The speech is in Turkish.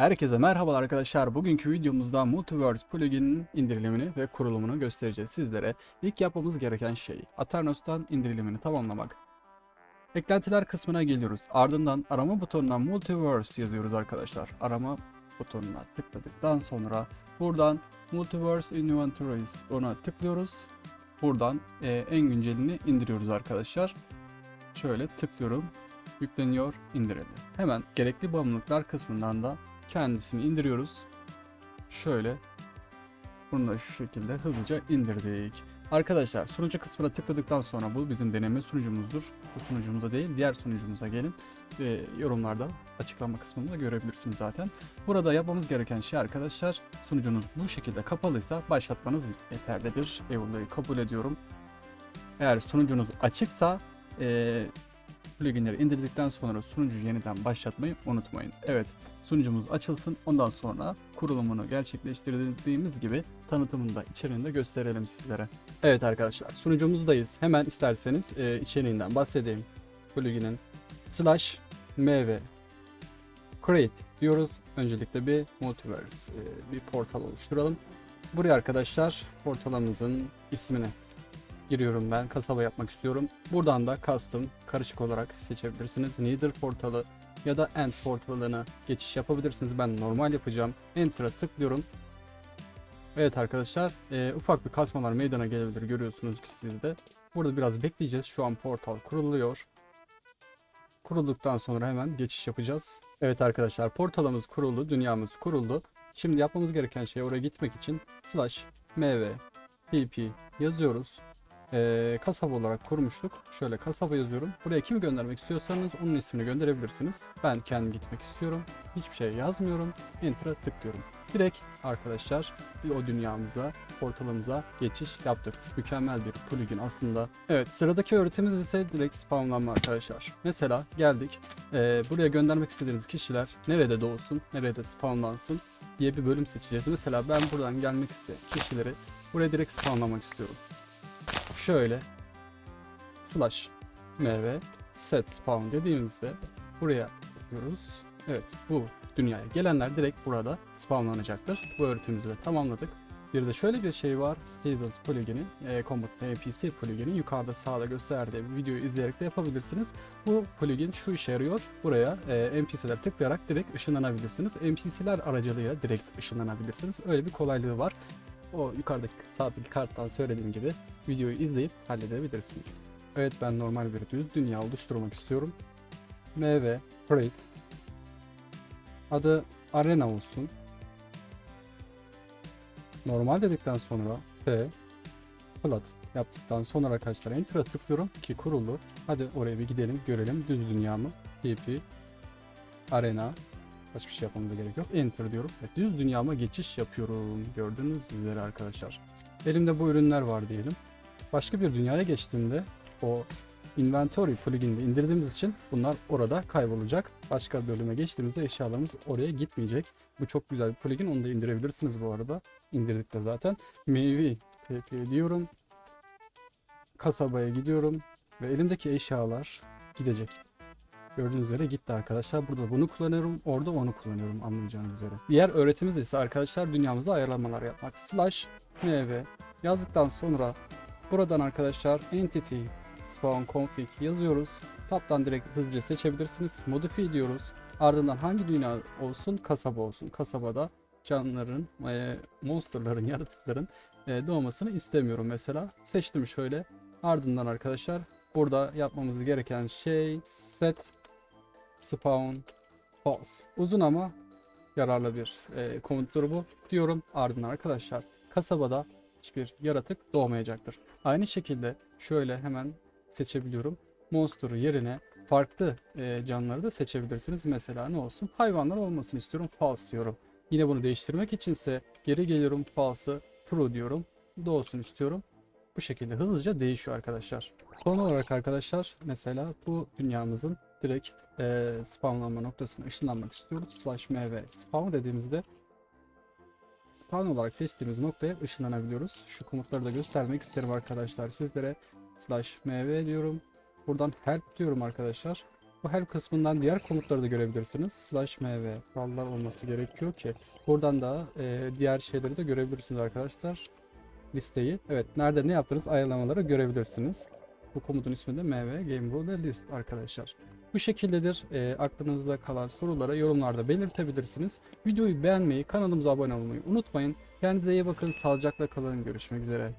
Herkese merhabalar arkadaşlar. Bugünkü videomuzda Multiverse plugin'in indirimini ve kurulumunu göstereceğiz sizlere. İlk yapmamız gereken şey Aternos'tan indirilimini tamamlamak. Eklentiler kısmına geliyoruz. Ardından arama butonuna Multiverse yazıyoruz arkadaşlar. Arama butonuna tıkladıktan sonra buradan Multiverse Inventories ona tıklıyoruz. Buradan e, en güncelini indiriyoruz arkadaşlar. Şöyle tıklıyorum. Yükleniyor, indirildi. Hemen gerekli bağımlılıklar kısmından da kendisini indiriyoruz. Şöyle bunu da şu şekilde hızlıca indirdik. Arkadaşlar sunucu kısmına tıkladıktan sonra bu bizim deneme sunucumuzdur. Bu sunucumuza değil diğer sunucumuza gelin. Ee, yorumlarda açıklama kısmında görebilirsiniz zaten. Burada yapmamız gereken şey arkadaşlar sunucunuz bu şekilde kapalıysa başlatmanız yeterlidir. Eyvallah'ı kabul ediyorum. Eğer sunucunuz açıksa ee, pluginleri indirdikten sonra sunucu yeniden başlatmayı unutmayın. Evet sunucumuz açılsın ondan sonra kurulumunu gerçekleştirdiğimiz gibi tanıtımını da içeriğini de gösterelim sizlere. Evet arkadaşlar sunucumuzdayız. Hemen isterseniz e, içeriğinden bahsedeyim. Pluginin slash mv create diyoruz. Öncelikle bir multiverse e, bir portal oluşturalım. Buraya arkadaşlar portalımızın ismini giriyorum ben. Kasaba yapmak istiyorum. Buradan da custom karışık olarak seçebilirsiniz. Neither portalı ya da end portalına geçiş yapabilirsiniz. Ben normal yapacağım. Enter'a tıklıyorum. Evet arkadaşlar e, ufak bir kasmalar meydana gelebilir görüyorsunuz ki siz de. Burada biraz bekleyeceğiz. Şu an portal kuruluyor. Kurulduktan sonra hemen geçiş yapacağız. Evet arkadaşlar portalımız kuruldu. Dünyamız kuruldu. Şimdi yapmamız gereken şey oraya gitmek için slash mv pp yazıyoruz e, kasaba olarak kurmuştuk. Şöyle kasaba yazıyorum. Buraya kimi göndermek istiyorsanız onun ismini gönderebilirsiniz. Ben kendim gitmek istiyorum. Hiçbir şey yazmıyorum. Enter'a tıklıyorum. Direkt arkadaşlar bir o dünyamıza, portalımıza geçiş yaptık. Mükemmel bir plugin aslında. Evet sıradaki öğretimiz ise direkt spawnlanma arkadaşlar. Mesela geldik. e, buraya göndermek istediğiniz kişiler nerede doğsun, nerede spawnlansın diye bir bölüm seçeceğiz. Mesela ben buradan gelmek isteyen kişileri buraya direkt spawnlamak istiyorum şöyle slash mv set spawn dediğimizde buraya yapıyoruz. Evet bu dünyaya gelenler direkt burada spawnlanacaktır. Bu öğretimizi de tamamladık. Bir de şöyle bir şey var. Stazens plugin'i, e, Combat NPC plugin'i yukarıda sağda gösterdiği videoyu izleyerek de yapabilirsiniz. Bu plugin şu işe yarıyor. Buraya e, NPC'ler tıklayarak direkt ışınlanabilirsiniz. NPC'ler aracılığıyla direkt ışınlanabilirsiniz. Öyle bir kolaylığı var. O yukarıdaki sağdaki karttan söylediğim gibi videoyu izleyip halledebilirsiniz. Evet ben normal bir düz dünya oluşturmak istiyorum. MV Create adı Arena olsun. Normal dedikten sonra P Plat yaptıktan sonra arkadaşlar Enter'a tıklıyorum ki kuruldu. Hadi oraya bir gidelim görelim düz dünya mı? PP Arena Başka bir şey yapmamıza gerek yok. Enter diyorum. Evet, düz dünyama geçiş yapıyorum. Gördüğünüz üzere arkadaşlar. Elimde bu ürünler var diyelim. Başka bir dünyaya geçtiğimde o inventory plugin'de indirdiğimiz için bunlar orada kaybolacak. Başka bölüme geçtiğimizde eşyalarımız oraya gitmeyecek. Bu çok güzel bir plugin. Onu da indirebilirsiniz bu arada. İndirdik de zaten. Meyve TP diyorum. Kasabaya gidiyorum. Ve elimdeki eşyalar gidecek. Gördüğünüz üzere gitti arkadaşlar. Burada bunu kullanıyorum. Orada onu kullanıyorum anlayacağınız üzere. Diğer öğretimiz ise arkadaşlar dünyamızda ayarlamalar yapmak. Slash mv yazdıktan sonra buradan arkadaşlar entity spawn config yazıyoruz. Tab'dan direkt hızlıca seçebilirsiniz. Modify diyoruz. Ardından hangi dünya olsun? Kasaba olsun. Kasabada canlıların, e, monsterların, yaratıkların e, doğmasını istemiyorum mesela. Seçtim şöyle. Ardından arkadaşlar burada yapmamız gereken şey set spawn false. Uzun ama yararlı bir e, komuttur bu diyorum. Ardından arkadaşlar kasabada hiçbir yaratık doğmayacaktır. Aynı şekilde şöyle hemen seçebiliyorum. Monster'ı yerine farklı e, canlıları da seçebilirsiniz. Mesela ne olsun? Hayvanlar olmasını istiyorum. False diyorum. Yine bunu değiştirmek içinse geri geliyorum. False'ı true diyorum. Doğsun istiyorum. Bu şekilde hızlıca değişiyor arkadaşlar. Son olarak arkadaşlar mesela bu dünyamızın direkt e, spawnlanma noktasına ışınlanmak istiyoruz. Slash mv spawn dediğimizde spawn olarak seçtiğimiz noktaya ışınlanabiliyoruz. Şu komutları da göstermek isterim arkadaşlar sizlere. Slash mv diyorum. Buradan help diyorum arkadaşlar. Bu help kısmından diğer komutları da görebilirsiniz. Slash mv kurallar olması gerekiyor ki buradan da e, diğer şeyleri de görebilirsiniz arkadaşlar. Listeyi. Evet nerede ne yaptığınız ayarlamaları görebilirsiniz. Bu komutun ismi de mv game rule list arkadaşlar. Bu şekildedir. E, aklınızda kalan sorulara yorumlarda belirtebilirsiniz. Videoyu beğenmeyi, kanalımıza abone olmayı unutmayın. Kendinize iyi bakın. Sağlıcakla kalın. Görüşmek üzere.